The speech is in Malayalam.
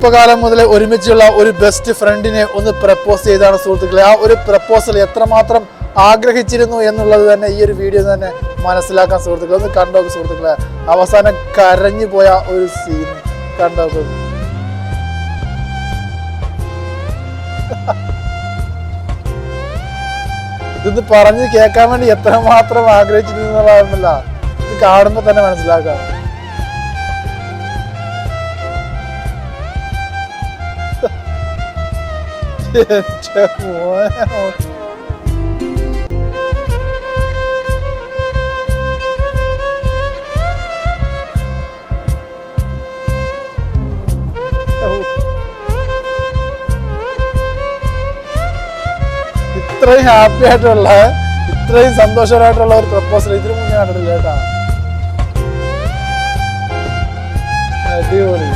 ചെറുപ്പകാലം മുതൽ ഒരുമിച്ചുള്ള ഒരു ബെസ്റ്റ് ഫ്രണ്ടിനെ ഒന്ന് പ്രപ്പോസ് ചെയ്താണ് സുഹൃത്തുക്കളെ. ആ ഒരു പ്രപ്പോസൽ എത്രമാത്രം ആഗ്രഹിച്ചിരുന്നു എന്നുള്ളത് തന്നെ ഈ ഒരു വീഡിയോ തന്നെ മനസ്സിലാക്കാൻ സുഹൃത്തുക്കളെ. ഒന്ന് കണ്ടോക്ക് സുഹൃത്തുക്കളെ. അവസാനം കരഞ്ഞു പോയ ഒരു സീൻ കണ്ടോക്ക്. ഇതൊന്ന് പറഞ്ഞ് കേൾക്കാൻ വേണ്ടി എത്രമാത്രം ആഗ്രഹിച്ചിരുന്നു എന്നുള്ളതായിരുന്നില്ല ഇത് കാണുമ്പോൾ തന്നെ മനസ്സിലാക്കാം. എന്റെ മോനെ. ഇത്രയും ഹാപ്പി ആയിട്ടുള്ള ഇത്രയും സന്തോഷമായിട്ടുള്ള ഒരു പ്രപ്പോസൽ ഇതിനു മുന്നേ കണ്ടിട്ടില്ല കേട്ടാ അടിപൊളി